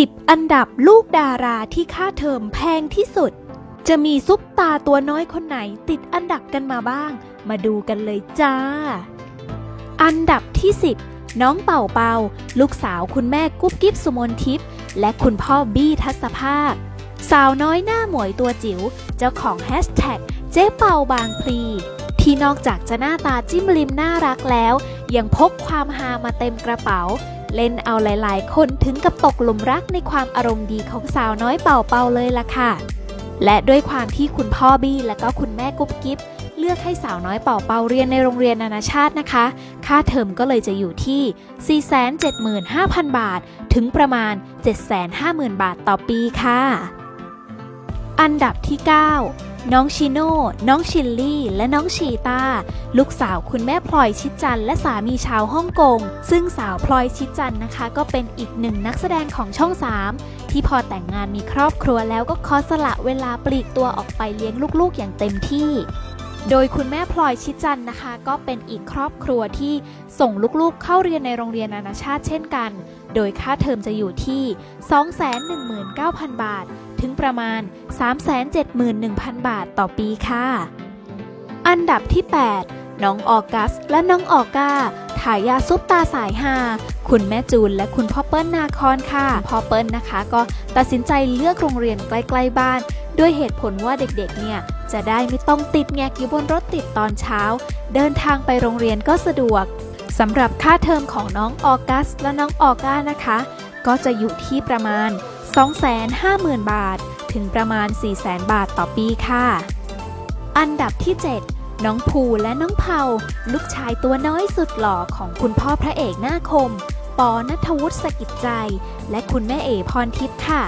10 อันดับลูกดาราที่ค่าเทอมแพงที่สุด จะมีซุปตาตัวน้อยคนไหนติดอันดับกันมาบ้าง มาดูกันเลยจ้า อันดับที่ 10 น้องเป่าเป่า ลูกสาวคุณแม่กุ๊บกิ๊บสุมนทิพย์และคุณพ่อบี้ทัศภาค สาวน้อยหน้าหมวยตัวจิ๋ว เจ้าของแฮชแท็กเจ๊เป่าบางพลีที่นอกจากจะหน้าตาจิ้มลิมน่ารักแล้ว ยังพกความฮามาเต็มกระเป๋า เล่นเอาหลาย ๆ คนถึงกับตกหลุมรักในความอารมณ์ดีของสาวน้อยเป่าเป่าเลยล่ะค่ะ และด้วยความที่คุณพ่อบี้และก็คุณแม่กุ๊บกิ๊บเลือกให้สาวน้อยเป่าเป่าเรียนในโรงเรียนนานาชาตินะคะ ค่าเทอมก็เลยจะอยู่ที่ 475,000 บาท ถึงประมาณ 750,000 บาทต่อปีค่ะ อันดับที่ 9 น้องชิโน่ น้องชิลลี่ และน้องชีตา ลูกสาวคุณแม่พลอยชิดจันทร์และสามีชาวฮ่องกง ซึ่งสาวพลอยชิดจันทร์นะคะ ก็เป็นอีกหนึ่งนักแสดงของช่อง 3 ที่พอแต่งงานมีครอบครัวแล้วก็ขอสละเวลาปลีกตัวออกไปเลี้ยงลูกๆอย่างเต็มที่ โดยคุณแม่พลอยชิจันนะคะ ก็เป็นอีกครอบครัวที่ส่งลูกๆเข้าเรียนในโรงเรียนนานาชาติเช่นกัน โดยค่าเทอมจะอยู่ที่ 219,000 บาท ถึงประมาณ 371,000 บาทต่อปีค่ะ อันดับที่ 8 น้องออกัส และน้องออก้าถ่ายาซุปตาสายฮาคุณแม่จูนและคุณพ่อเปิ้ลนาคอนค่ะ พ่อเปิ้ลนะคะ ก็ตัดสินใจเลือกโรงเรียนใกล้ ๆ บ้าน ด้วยเหตุผลว่าเด็กๆ เนี่ยจะได้ไม่ต้องติดแงกอยู่บนรถติดตอนเช้า เดินทางไปโรงเรียนก็สะดวกสำหรับค่าเทอมของน้องออกัสและน้องออก้านะคะ ก็จะอยู่ที่ประมาณ 250,000 บาท ถึงประมาณ 400,000 บาทต่อปีค่ะ อันดับที่ 7 น้องภูและน้องเผาลูกชายตัวน้อยสุดหล่อของคุณพ่อพระเอกหน้าคม ปอนัทวุฒิสกิจใจ และคุณแม่เอพรทิพย์ค่ะ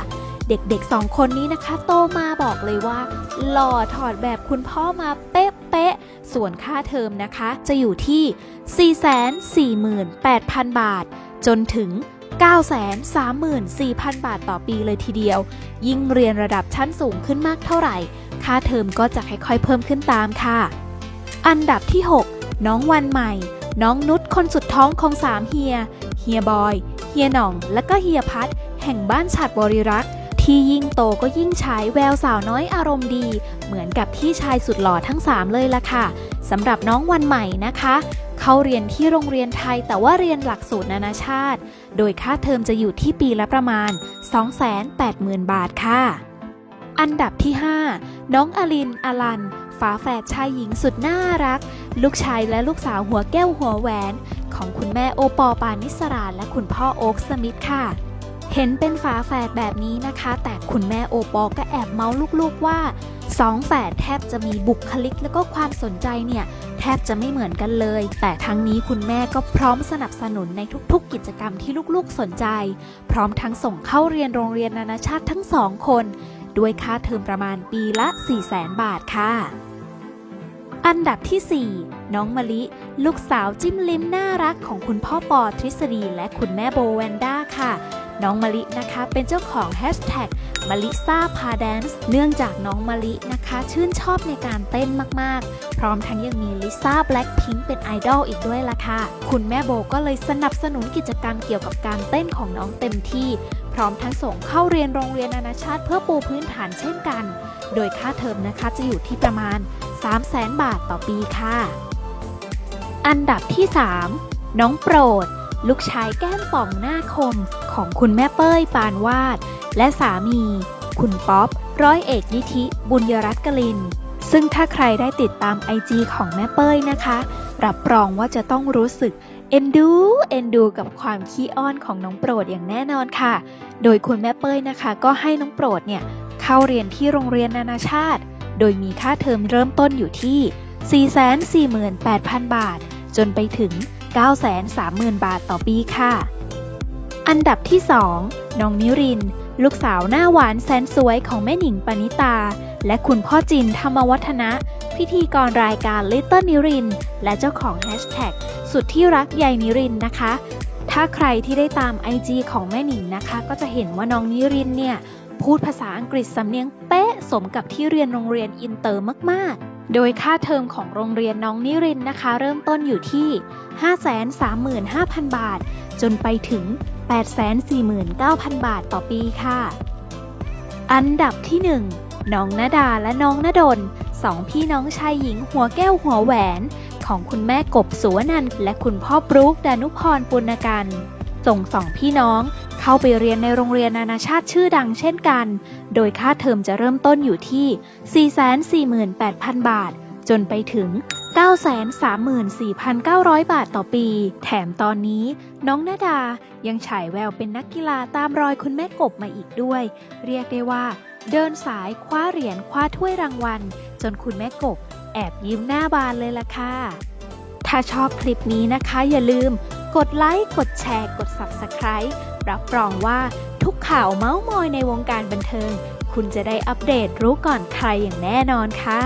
เด็กๆสองคนนี้นะคะ โตมาบอกเลยว่า หล่อถอดแบบคุณพ่อมาเป๊ะๆส่วนค่าเทอมนะคะ จะอยู่ที่ 448,000 บาท จนถึง 934,000 บาทต่อปีเลยทีเดียว ยิ่งเรียนระดับชั้นสูงขึ้นมากเท่าไหร่ ค่าเทอมก็จะค่อยๆเพิ่มขึ้นตามค่ะ อันดับที่ 6 น้องวันใหม่ น้องนุชคนสุดท้องของสามเฮีย เฮียบอย เฮียหน่อง และก็เฮียพัดแห่งบ้านฉัดบริรักษ์ ที่ยิ่งโตก็ยิ่งฉายแววสาวน้อยอารมณ์ดี เหมือนกับพี่ชายสุดหล่อทั้ง 3 เลยล่ะค่ะสำหรับน้องวันใหม่นะคะ เขาเรียนที่โรงเรียนไทยแต่ว่าเรียนหลักสูตรนานาชาติ โดยค่าเทอมจะอยู่ที่ปีละประมาณ 280,000 บาทค่ะ อันดับที่ 5 น้องอลิน อลัน ฝาแฝดชายหญิงสุดน่ารัก ลูกชายและลูกสาวหัวแก้วหัวแหวน ของคุณแม่โอปอปานิสราและคุณพ่อโอ๊คสมิธค่ะ เห็นเป็นฝาแฝดแบบนี้นะคะ แต่คุณแม่โอปอก็แอบเมาส์ลูกๆว่าสองแฝดแทบจะมีบุคลิกแล้วก็ความสนใจเนี่ยแทบจะไม่เหมือนกันเลย แต่ทั้งนี้คุณแม่ก็พร้อมสนับสนุนในทุกๆ กิจกรรมที่ลูกๆสนใจ พร้อมทั้งส่งเข้าเรียนโรงเรียนนานาชาติทั้งสองคน ด้วยค่าเทอมประมาณปีละ 400,000 บาทค่ะ อันดับที่ 4 น้องมะลิ ลูกสาวจิ้มลิ้มน่ารักของคุณพ่อปอทฤษฎีและคุณแม่โบแวนด้าค่ะ น้องมะลินะคะเป็นเจ้าของแฮชแท็กมะลิซ่าพาแดนซ์เนื่องจากน้องมะลินะคะ ชื่นชอบในการเต้นมากๆ พร้อมทั้งยังมีลิซ่าแบล็คพิงเป็นไอดอลอีกด้วยล่ะค่ะ คุณแม่โบก็เลยสนับสนุนกิจกรรมเกี่ยวกับการเต้นของน้องเต็มที่ พร้อมทั้งส่งเข้าเรียนโรงเรียนนานาชาติเพื่อปูพื้นฐานเช่นกัน โดยค่าเทอมนะคะจะอยู่ที่ประมาณ 300,000บาทต่อปีค่ะ อันดับที่ 3 น้องโปรด ลูกชายแก้มป่องหน้าคมของคุณแม่เป้ยปานวาด และสามี คุณป๊อป ร้อยเอกนิธิ บุญยรัตน์กลิน ซึ่งถ้าใครได้ติดตามไอจีของแม่เป้ยนะคะ รับรองว่าจะต้องรู้สึกเอ็นดูเอ็นดูกับความขี้อ้อนของน้องโปรดอย่างแน่นอนค่ะ โดยคุณแม่เป้ยนะคะ ก็ให้น้องโปรดเนี่ยเข้าเรียนที่โรงเรียนนานาชาติ โดยมีค่าเทอมเริ่มต้นอยู่ที่ 448,000 บาท จนไปถึง 930,000 บาทต่อปีค่ะ อันดับที่ 2 น้องนิริน ลูกสาวหน้าหวานแสนสวยของแม่หนิงปณิตา และคุณพ่อจินธรรมวัฒนะ พิธีกรรายการ Little นิริน และเจ้าของแฮชแท็กสุดที่รักใยนิรินนะคะ ถ้าใครที่ได้ตาม IG ของแม่หนิงนะคะ ก็จะเห็นว่าน้องนิรินเนี่ยพูดภาษาอังกฤษสำเนียงเป๊ะสมกับที่เรียนโรงเรียนอินเตอร์มากๆ โดยค่าเทอมของโรงเรียนน้องนิรินนะคะ เริ่มต้นอยู่ที่ 535,000 บาท จนไปถึง 849,000 บาทต่อปีค่ะ อันดับที่ 1 น้องนาดาและน้องนดลสองพี่น้องชายหญิงหัวแก้วหัวแหวน ของคุณแม่กบสุวนันและคุณพ่อบรุกดานุพรปุณกันส่งสองพี่น้อง เข้าไปเรียนในโรงเรียนนานาชาติชื่อดังเช่นกัน โดยค่าเทอมจะเริ่มต้นอยู่ที่ 448,000 บาท จนไปถึง 934,900 บาทต่อปี แถมตอนนี้น้องนาดายังฉายแววเป็นนักกีฬาตามรอยคุณแม่กบมาอีกด้วย เรียกได้ว่า เดินสายคว้าเหรียญคว้าถ้วยรางวัล จนคุณแม่กบ แอบยิ้มหน้าบานเลยล่ะค่ะ ถ้าชอบคลิปนี้นะคะอย่าลืม กดไลค์ กดแชร์ กด Subscribe รับรองว่าทุกข่าวเมาส์มอยในวงการบันเทิง คุณจะได้อัปเดตรู้ก่อนใครอย่างแน่นอนค่ะ